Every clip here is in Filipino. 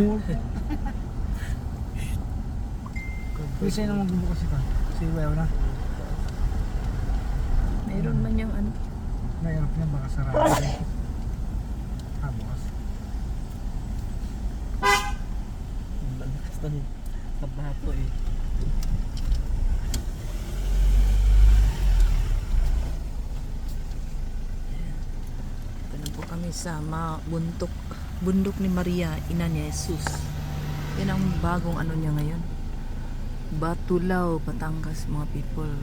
mo. Kasi sa'yo na magbubukas ito. Si Weo na. Mayroon man yung ano. Nahirap niya baka sarado. Ah, bukas. Ang lakas ng kabato eh. Ito na po kami sa ma- bundok, ni Maria, ina ni Jesus. Yan ang bagong ano niya ngayon. Batulao, Batangas mga people.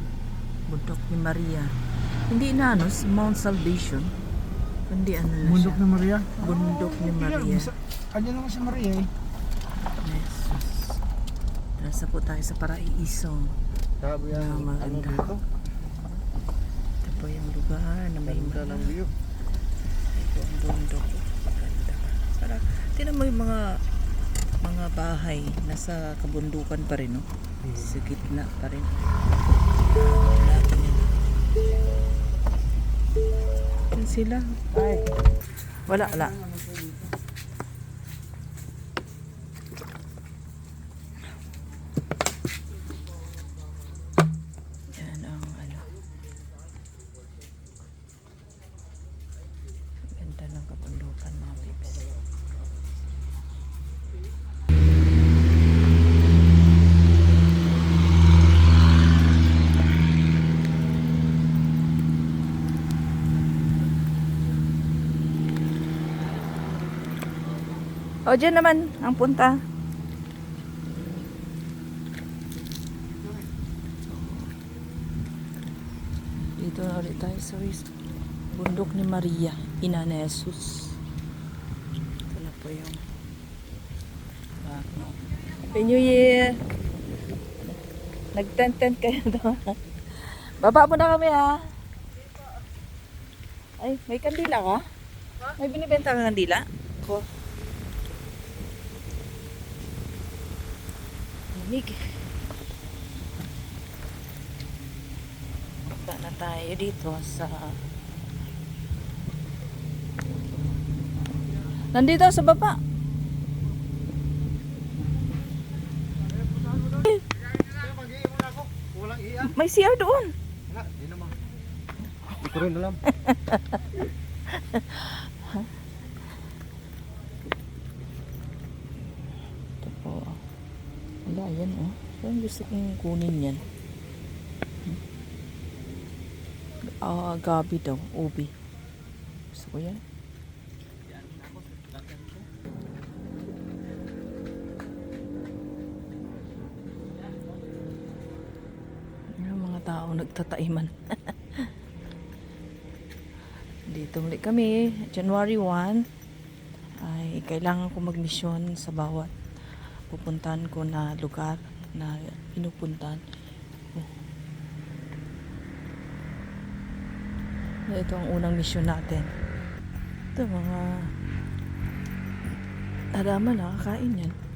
Bundok ni Maria. Hindi na ano, si Mount Salvation. Kundi ano na Bundok siya. na Maria. Bundok ni Maria. Kanya naman si Maria eh. Jesus. Nasa po tayo sa paraiso. Sabi Ah, yan, ano maganda. dito? Ito po yung lugar na may mga. Ito ang bundok. Ganda. Para, tinan mo yung mga mga bahay nasa kabundukan pa rin, no? Sa gitna pa rin. Yan sila. Ay. Wala, wala. Yan ang ano. Ganda ng kabundukan mga. O, dyan naman ang punta. Dito na ulit tayo sa bundok ni Maria, ina ni Jesus. Ito na po yung bago. Happy New Year! Nag-tent-tent kayo doon. Baba mo na kami ha. Ay, may kandila ka? May binibenta ka kandila? Ko. Lamig. Punta na tayo dito sa... Nandito sa baba. May CR doon. Wala, di naman. Di ko rin alam. Ito po. Wala, yan oh. Parang gusto kong kunin yan. Ah, gabi daw. Ubi. Gusto ko yan. Yung mga tao nagtataiman. Dito muli kami, January 1 ay kailangan ko magmisyon sa bawat pupuntahan ko na lugar na pinupuntahan ko. Ito ang unang misyon natin. Ito mga halaman, nakakain yan.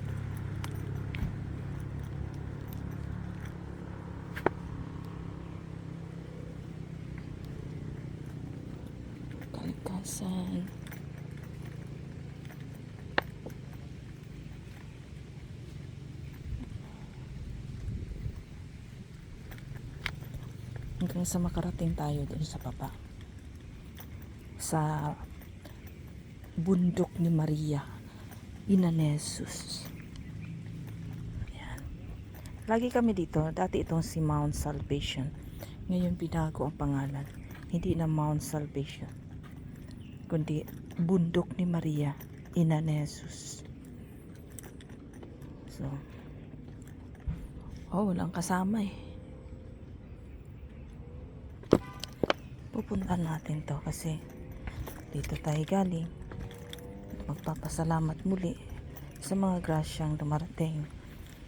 Hanggang sa makarating tayo dun sa baba. Sa bundok ni Maria ina ni Jesus. Yan. lagi kami dito. Dati itong si Mount Salvation. Ngayon binago ang pangalan. Hindi na Mount Salvation kundi bundok ni Maria ina ni Jesus. So oh walang kasama eh pupuntahan natin to kasi dito tayo galing. Magpapasalamat muli sa mga grasyang dumarating.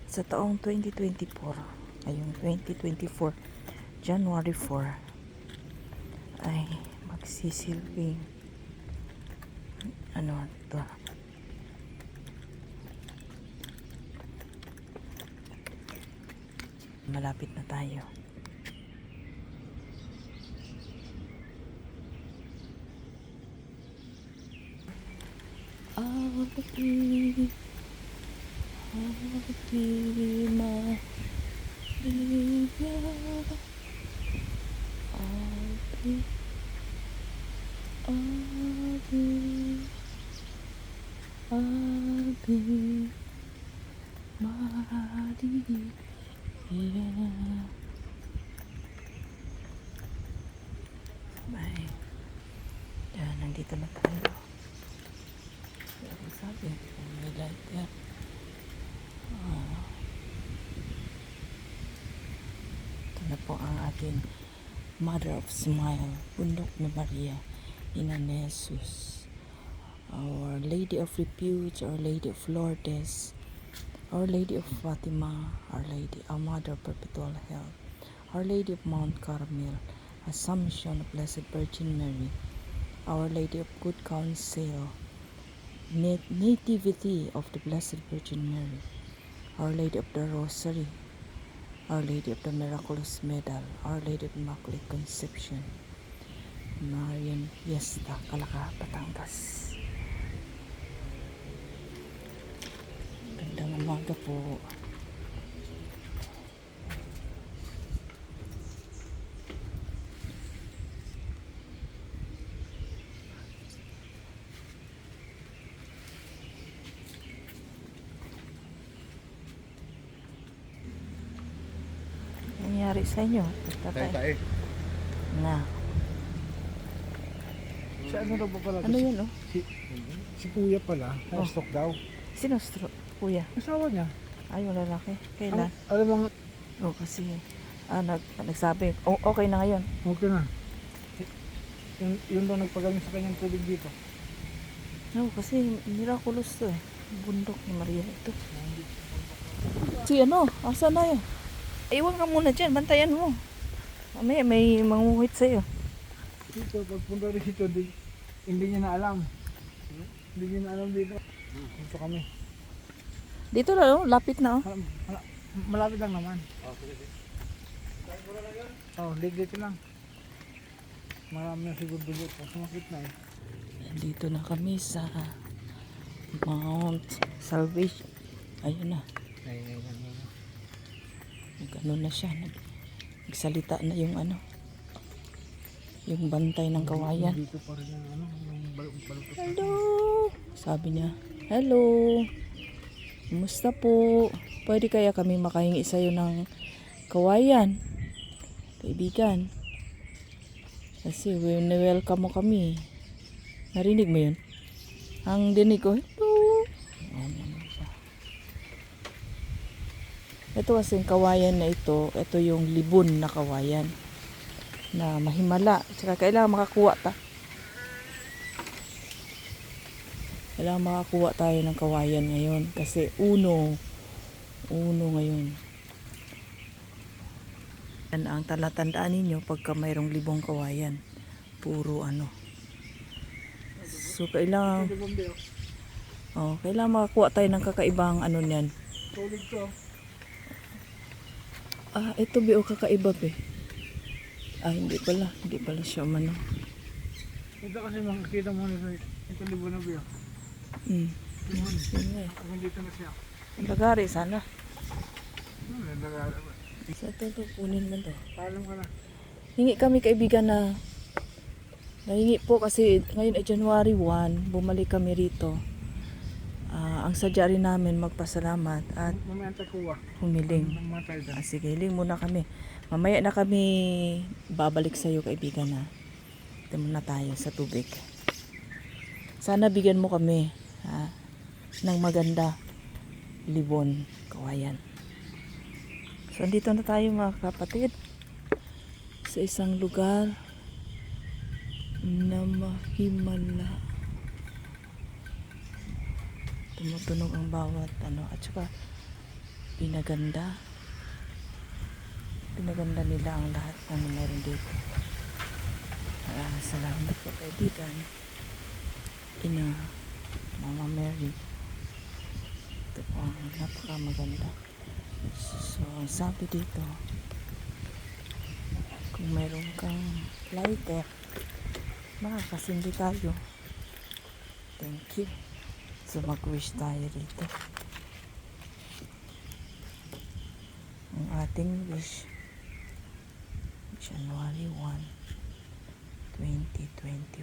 Sa taong 2024 ngayong 2024 January 4 ay magsisilbing ano to? Malapit na tayo I'll be Maria. Ave. Ave. Ave. Maria. Bye. Yan, nandito na tayo. Pero sabi, may light yan. Ah. Ito na po ang ating Mother of Smile, Bundok ni Maria, Ina ni Jesus. Our Lady of Refuge, Our Lady of Lourdes, Our Lady of Fatima, Our Lady, Our Mother of Perpetual Health, Our Lady of Mount Carmel, Assumption of Blessed Virgin Mary, Our Lady of Good Counsel, Nativity of the Blessed Virgin Mary, Our Lady of the Rosary, Our Lady of the Miraculous Medal, Our Lady of Immaculate Conception, Marian Fiesta, Calaca, Batangas. Gandang umaga po. Nangyari sa inyo? Tatay. tayo. Na. Si ano daw pala? Ano yun, oh? Si, si kuya pala. Oh. Na-stock daw. Sino stro? Kuya? Asawa niya. Ay, yung lalaki. Ang, Kailan? alam mo, Oh, kasi ah, nag, nagsabi, oh, okay na ngayon. okay na. Yun, yun daw nagpagaling sa kanyang tubig dito. No, kasi miraculous to eh. Bundok ni Maria ito. Si ano, asa na yun? Iwan ka muna dyan, bantayan mo. Mamaya may manguhit sa'yo. Dito, pagpunta rin dito, di, hindi niya na alam. Hindi niya na alam dito. Dito kami. Dito na, oh, lapit na oh. Mal- mal- malapit lang naman. Oh, lig dito lang. Marami na siguro dugo. Sumakit na eh. Dito na kami sa Mount Salvation. Ayun na. Ay, ay, ay, ay. Nag-ano na siya. Nag, nagsalita na yung ano. Yung bantay ng kawayan. Ano. Hello! Sabi niya, Hello! Kumusta po? Pwede kaya kami makahingi sa'yo ng kawayan? Kaibigan. Kasi welcome mo kami. Narinig mo yun? Ang dinig ko, hello! Ayan naman siya. Ito kasi kawayan na ito, ito yung libon na kawayan na mahimala. Tsaka kailangan makakuha ta. Kailangan makakuha tayo ng kawayan ngayon kasi uno, uno ngayon. Yan ang talatandaan ninyo pagka mayroong libong kawayan. Puro ano. So kailangan, oh. kailangan makakuha tayo ng kakaibang ano niyan. Tulid to. Ah, ito bi o kakaiba be. Ah, hindi pala. Hindi pala siya umano. Ito kasi makikita mo nito. Ito libo na. Hmm. Libon. Yun nga eh. Kung dito na siya. Ang lagari sana. Hmm, nagagala. Sa ito, kunin mo to. Paalam ka na. Hingi kami kaibigan na nahingi po kasi ngayon ay January 1, bumalik kami rito. Ah, ang sadya rin namin magpasalamat at humiling. Ah, sige, hiling muna kami. Mamaya na kami babalik sa iyo kaibigan na. Ito muna tayo sa tubig. Sana bigyan mo kami ha, ng maganda libon, kawayan. So, andito na tayo mga kapatid sa isang lugar na mahimala. Tumutunog ang bawat ano at saka pinaganda. Pinaganda nila ang lahat ng meron dito. Maraming salamat po kaibigan. Ina, Mama Mary. Ito po ang napaka maganda. So, ang sabi dito, kung meron kang lighter, makakasindi tayo. Thank you. So, mag-wish tayo dito. ating wish. January 1, 2024.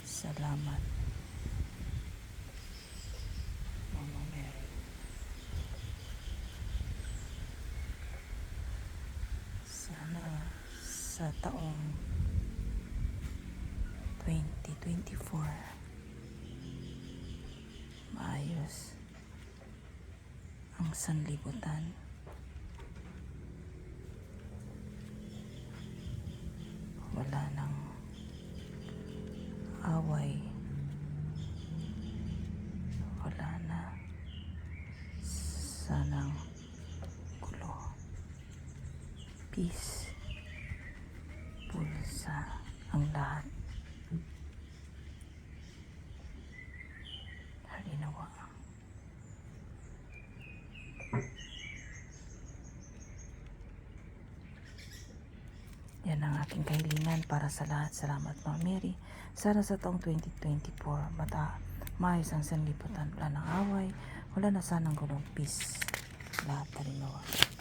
Salamat. Mama Mary. Sana sa taong 2024 maayos ang sanlibutan. Wala nang away. Wala na sanang gulo. Peace. Pulsa ang lahat. Halinawa. Yan ang aking kahilingan para sa lahat. Salamat, Ma'am Mary. Sana sa taong 2024, mata, maayos ang sanlibutan. Wala nang away. Wala na sanang gulong peace. Lahat halinawa.